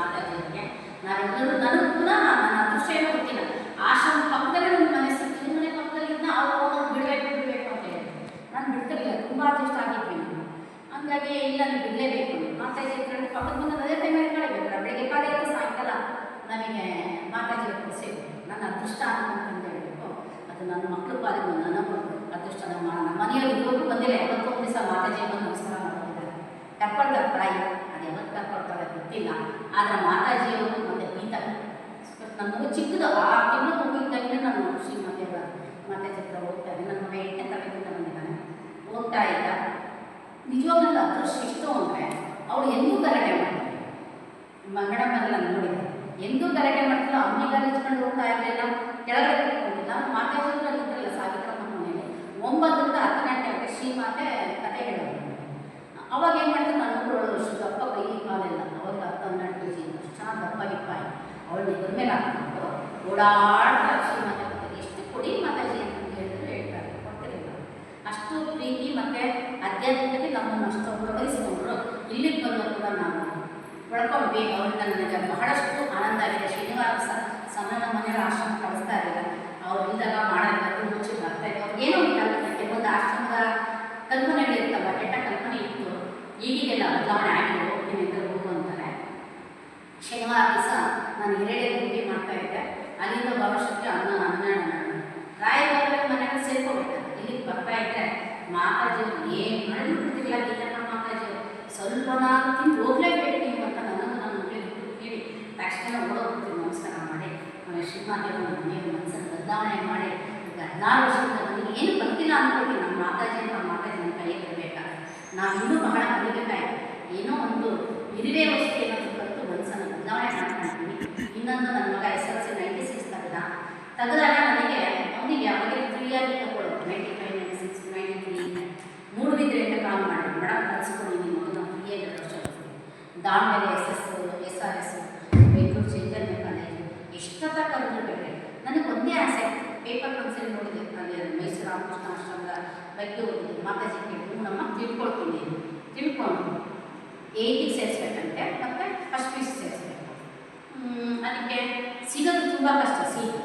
ಮಾತಾಡ್ತಾ ಇದ್ದೀನಿ ನನಗೂ ಕೂಡ ನನ್ನ ಅದೃಷ್ಟೇನೋ ಗೊತ್ತಿಲ್ಲ ಆಶ್ರಮ ಪಕ್ಕದಲ್ಲೇ ಒಂದು ಮನೆ ಸಿಕ್ತು ಮನೆ ಪಕ್ಕದಲ್ಲಿ ಇದ್ದ ಅವ್ರು ಹೋಗೋದು ಬಿಡಬೇಕು ಬಿಡಬೇಕು ಅಂತ ಹೇಳಿದ್ರು. ನಾನು ಬಿಡ್ತಿರಲಿಲ್ಲ. ತುಂಬ ಅಡ್ಜಸ್ಟ್ ಆಗಿದ್ವಿ ಹಂಗಾಗಿ ಇಲ್ಲ, ನೀವು ಬಿಡಲೇಬೇಕು. ಮಾತಾಜಿ ಕಡೆ ಪಕ್ಕದ ಬಂದು ಅದೇ ಟೈಮಲ್ಲಿ ಕಳಿಬೇಕು ಬೆಳಗ್ಗೆ ಕಾಲ ಇತ್ತು ಸಾಯಂಕಾಲ. ನಮಗೆ ಮಾತಾಜಿ ಸಿಗುತ್ತೆ ನನ್ನ ಅದೃಷ್ಟ ಅಂತ ಹೇಳಬೇಕು. ಅದು ನನ್ನ ಮಕ್ಕಳು ಪಾಲಿಗೆ ನನ್ನ ಅದೃಷ್ಟ. ನಮ್ಮ ಮನೆಯಲ್ಲಿ ಇರೋರು ಬಂದಿಲ್ಲ. ಯಾವತ್ತೊಂದು ದಿವಸ ಮಾತಾಜಿ ಬಂದು ನಮಸ್ಕಾರ ಆದರೆ ಮಾತಾಜಿಯವರು ಮತ್ತೆ ಗೀತ ನನ್ನ ಮಗು ಚಿಕ್ಕದು, ಆ ತಿಂಗಳು ಮಗು ನಾನು ನಾನು ಶ್ರೀಮತಿಯವರ ಮಾತಾಜಿ ಹತ್ರ ಹೋಗ್ತಾ ಇದ್ದೆ. ನನ್ನ ಮಗ ಎಂಟನೇ ತರಗತಿ ಬಂದಿದ್ದಾನೆ. ಹೋಗ್ತಾ ಇದ್ದ. ನಿಜವಾಗ್ಲೂ ನನ್ನ ಅದೃಷ್ಟ ಇಷ್ಟು ಅಂದರೆ, ಅವಳು ಎಂದೂ ಗಲಾಟೆ ಮಾಡ್ತಾರೆ ಮನೆ ನೋಡಿದೆ ಎಂದೂ ಗಲಾಟೆ ಮಾಡ್ತಿಲ್ಲ. ಅಮ್ಮಿಗಾಲ ಹಚ್ಕೊಂಡು ಹೋಗ್ತಾ ಇರಲಿಲ್ಲ. ಕೆಳಗಡೆ ಕೂತ್ಕೊಂಡಿಲ್ಲ ಹತ್ರ ಇದ್ರಲ್ಲ ಸಾವಿತ್ರಮ್ಮ ಮನೆಯಲ್ಲಿ. ಒಂಬತ್ತರಿಂದ ಹತ್ತು ಗಂಟೆ ಶ್ರೀಮಾತೆ ಕತೆ ಹೇಳೋದು. ಅವಾಗ ಏನು ಮಾಡ್ತಾರೆ ನನ್ನ ಮಗಳು ಅಷ್ಟು ದಪ್ಪ ಕೈ ಕಾಲೆಲ್ಲ ಅವಾಗ ಹತ್ತು ಹನ್ನೆರಡು ಕೆ ಜಿ ಅಷ್ಟು ದಪ್ಪ ಗಿಪ್ಪ ಅವಳು ಇದ್ರ ಮೇಲೆ ಹಾಕ್ಕೊಂಡು ಓಡಾಡ್ತಾ ಶ್ರೀಮಾತೆ ಬರ್ತಾರೆ ಎಷ್ಟು ಕೊಡಿ ಮಾತಾಜಿ ಅಂತ ಹೇಳಿದ್ರು ಹೇಳ್ತಾರೆ. ಕೊಡ್ತಿರಲಿಲ್ಲ ಅಷ್ಟು ಪ್ರೀತಿ ಮತ್ತು ಆಧ್ಯಾತ್ಮಿಕತೆ ನಮ್ಮನ್ನು ಅಷ್ಟು ತೊಡಗಿಸಿಕೊಂಡ್ರು ಇಲ್ಲಿಗೆ ಬಂದು ಕೂಡ ನಾವು ಒಳ್ಕೊಂಡ್ವಿ. ಅವರಿಂದ ನನಗೆ ಬಹಳಷ್ಟು ಆನಂದ ಆಗಿದೆ. ಶನಿವಾರ ಸಹ ಸಮಯ ನಮ್ಮ ಆಶ್ರಮ ಕಳಿಸ್ತಾ ಇರಲಿಲ್ಲ ಅವ್ರು ಇಲ್ದಾಗ ಮಾಡೋದು ಮುಚ್ಚಿ ಬರ್ತಾ ಇದೆ ಅವ್ರಿಗೆ ಏನೋ ಒಂದು ಕಲ್ಪನೆ ಕೆಲವೊಂದು ಆಶ್ರಮದ ಕಲ್ಪನೆಗಳಿರ್ತವ ಕೆಟ್ಟ ಕಲ್ಪನೆ ಇತ್ತು ಈಗೀಗೆಲ್ಲ ಬದಲಾವಣೆ ಆಗಿದೆ ಹೋಗ್ತೀನಿ ಅಂತ ಹೋಗು ಅಂತಾರೆ ಶನಿವಾರ ದಿವಸ ನಾನು ಹಿರೇಡೆ ಭೇಟಿ ಮಾಡ್ತಾ ಇದ್ದೆ ಅಲ್ಲಿಂದ ಭವಿಷ್ಯಕ್ಕೆ ಅನ್ನ ಹನ್ನೆರಡು ರಾಯರ ಮನೆಗೆ ಸೇರ್ಕೋಬೇಕು ಇಲ್ಲಿಗೆ ಬರ್ತಾ ಇದ್ದೆ ಮಾತಾಜಿಯವರು ಏನು ಮಾಡಿಬಿಡ್ತಿಲ್ಲ ಬಿಡ್ತಿಲ್ಲ ಗೀತಕ್ಕ ಮಾತಾಜಿ ಸ್ವಲ್ಪ ನಾನು ತಿಂದು ಹೋಗ್ಲೇಬೇಕು ನೀವು ಅಂತ ನನಗೂ ನನ್ನ ಮಕ್ಕಳಿಗೆ ಹೇಳಿ. ತಕ್ಷಣ ಓಡೋಗ್ಬಿಡ್ತೀನಿ, ನಮಸ್ಕಾರ ಮಾಡಿ. ನಮ್ಮ ಮನೆಯ ಮನಸ್ಸನ್ನು ಬದಲಾವಣೆ ಮಾಡಿ. ಹದಿನಾರು ವರ್ಷದಿಂದ ನನಗೆ ಏನು ಬರ್ತಿಲ್ಲ ಅಂದ್ಕೊಳ್ತೀನಿ ನಮ್ಮ ಮಾತಾಜಿ ನಮ್ಮ ಮಾತಾಜಿ ನನ್ನ ಕೈಗೆ ಬರಬೇಕಾದ್ರೆ. ನಾವು ಇನ್ನೂ ಬಹಳ ಕಲಿಬೇಕಾಯ್ತು. ಏನೋ ಒಂದು ಇರುವೆ ವಸ್ತು ಏನಾದರೂ ಕಲಿತು ಮನಸ್ಸನ್ನು ಬದಲಾವಣೆ ಮಾಡ್ಕೊಂಡಿದ್ದೀನಿ ಇನ್ನೊಂದು ನನ್ನ ಮಗ S L C ninety six ತೆಗೆದ. ತೆಗೆದಾಗ Davangere S S S R S Bengaluru Chaitanya college ಎಷ್ಟೊತ್ತ ಕಲಿತಿರ್ಬೇಕು ನನಗೆ ಒಂದೇ ಆಸೆ, ಪೇಪರ್ ಕನ್ಸಲ್ಲಿ ನೋಡಿದೆ, ಅಲ್ಲಿ ಮೈಸೂರು ರಾಮಕೃಷ್ಣ ಆಶ್ರಮದ ಬಗ್ಗೆ ಓದಿದೆ ಮಾತಾಜಿ ಕೇಳಿದ್ರು, ನಮ್ಮ ತಿಳ್ಕೊಳ್ತೀನಿ ತಿಳ್ಕೊಂಡು ಏಯ್ಟಿಗೆ ಸೇರಿಸ್ಬೇಕಂತೆ, ಮತ್ತು ಫಸ್ಟ್ ಪಿ ಸೇರಿಸ್ಬೇಕು. ಅದಕ್ಕೆ ಸಿಗೋದು ತುಂಬ ಕಷ್ಟ, ಸೀಟು.